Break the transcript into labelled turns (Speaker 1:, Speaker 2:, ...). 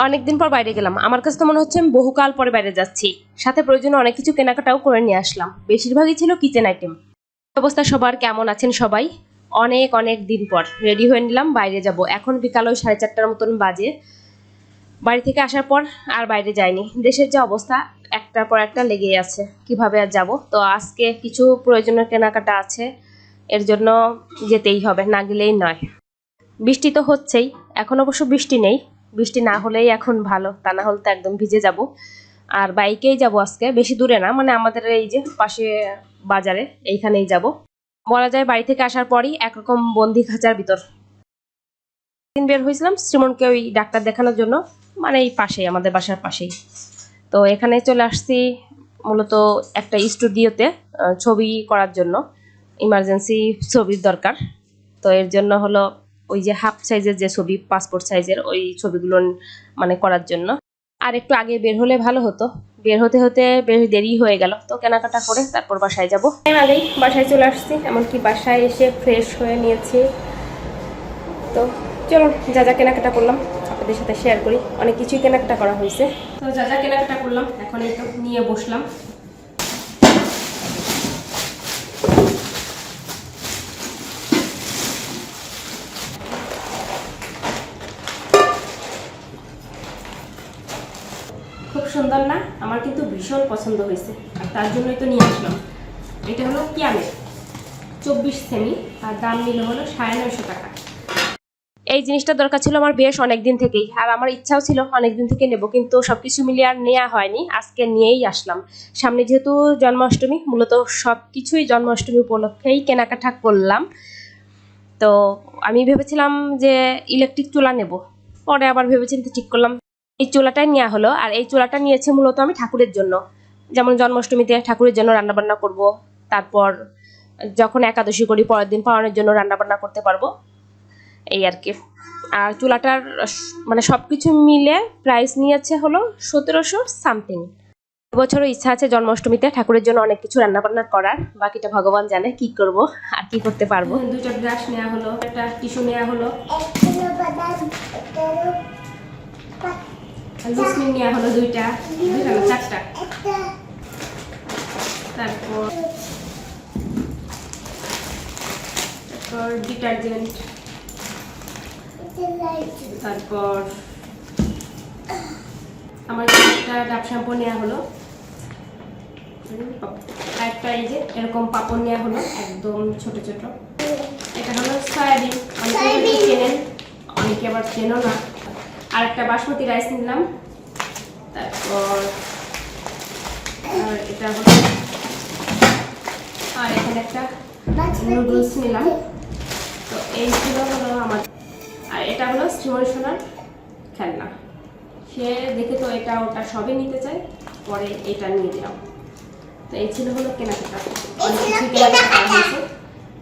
Speaker 1: অনেকদিন পর বাইরে গেলাম। আমার কাছে তো মনে হচ্ছে আমি বহুকাল পরে বাইরে যাচ্ছি। সাথে প্রয়োজনে অনেক কিছু কেনাকাটাও করে নিয়ে আসলাম। বেশিরভাগই ছিল কিচেন আইটেম অবস্থা সবার কেমন আছেন সবাই? অনেক অনেক দিন পর। রেডি হয়ে নিলাম, বাইরে যাব। এখন বিকাল ওই সাড়ে চারটার মতন বাজে। বাড়ি থেকে আসার পর আর বাইরে যাইনি। দেশের যে অবস্থা, একটার পর একটা লেগেই আছে। কীভাবে আর যাব? তো আজকে কিছু প্রয়োজনীয় কেনাকাটা আছে। এর জন্য যেতেই হবে, না গেলেই নয়। বৃষ্টি তো হচ্ছেই। এখন অবশ্য বৃষ্টি নেই। বৃষ্টি না হলেই এখন ভালো, তা না হলে তো একদম ভিজে যাব। আর বাইকেই যাব আজকে, বেশি দূরে না মানে আমাদের এই যে পাশে বাজারে, এইখানেই যাব। বলা যায় বাড়ি থেকে আসার পরই একরকম বন্দি খাঁচার ভিতর। দিন বের হয়েছিলাম শ্রীমনকে ওই ডাক্তার দেখানোর জন্য মানে এই পাশেই, আমাদের বাসার পাশেই। তো এখানে চলে আসছি মূলত একটা স্টুডিওতে ছবি করার জন্য, ইমার্জেন্সি ছবির দরকার। তো এর জন্য হলো ওই যে হাফ সাইজের যে ছবি পাসপোর্ট সাইজের ওই ছবিগুলো মানে করার জন্য। আর একটু আগে বের হলে ভালো হতো। বের হতে হতে বেশ দেরি হয়ে গেল। তো কেনাকাটা করে তারপর বাসায় যাব। আগেই বাসায় চলে আসছি, এমনকি বাসায় এসে ফ্রেশ হয়ে নিয়েছি। তো চলো, যা যা কেনাকাটা করলাম, আপনাদের সাথে শেয়ার করি। অনেক কিছুই কেনাকাটা করা হয়েছে। তো যা যা কেনাকাটা করলাম, এখন এই নিয়ে বসলাম। খুব সুন্দর না? আমার কিন্তু ভীষণ পছন্দ হয়েছে। আর তার জন্যই তো নিয়ে আসলাম। এটা হলো কিয়ামের চব্বিশ সেমি। আর দাম নিল হলো সাড়ে নয়শো টাকা। এই জিনিসটা দরকার ছিল আমার বেশ অনেক দিন থেকেই। আর আমার ইচ্ছাও ছিল অনেক দিন থেকে নেব, কিন্তু সবকিছু মিলিয়ে আর নেওয়া হয়নি। আজকে নিয়েই আসলাম। সামনে যেহেতু জন্মাষ্টমী, মূলত সব কিছুই জন্মাষ্টমী উপলক্ষেই কেনাকাটা করলাম। তো আমি ভেবেছিলাম যে ইলেকট্রিক চুলা নেব। পরে আবার ভেবেচিন্তে ঠিক করলাম। এই চুলাটাই নেওয়া হলো আর এই চুলাটা নিয়েছে মূলত আমি ঠাকুরের জন্য। যেমন জন্মাষ্টমীতে ঠাকুরের জন্য রান্নাবান্না করব তারপর যখন একাদশী করি পরের দিন পালনের জন্য রান্নাবান্না করতে পারব। এই আর কি। আর চুলাটার মানে সব কিছু মিলে প্রাইস নিয়েছে হলো সতেরোশো সামথিং বছরও ইচ্ছা আছে জন্মাষ্টমীতে ঠাকুরের জন্য অনেক কিছু রান্নাবান্না করার। বাকিটা ভগবান জানে কি করব আর কি করতে পারব। দুটো ব্রাশ নেওয়া হলো একটা টিস্যু নেওয়া হলো। লুসমিন নেওয়া হলো দুইটা দুইটা না চারটা। তারপর তারপর ডিটারজেন্ট। তারপর আমার একটা ডাব শ্যাম্পু নেওয়া হলো। একটা এই যে এরকম পাপড় নেওয়া হলো একদম ছোট ছোট। এটা হলো সয়াবিন। অনেকে চেনেন অনেকে আবার চেনো না। আর একটা বাসমতি রাইস নিলাম। তারপর আর এটা হলো আর এখানে একটা নুডলস নিলাম। তো এই ছিল হলো আমার আর এটা হলো শ্রীমন সোনার খেলনা। সে দেখে তো এটা ওটা সবই নিতে চায় পরে এটা নিয়ে দিলাম তো এই ছিল হলো কেনাকাটা। অনেক কিছু কেনাকাটা হয়েছে।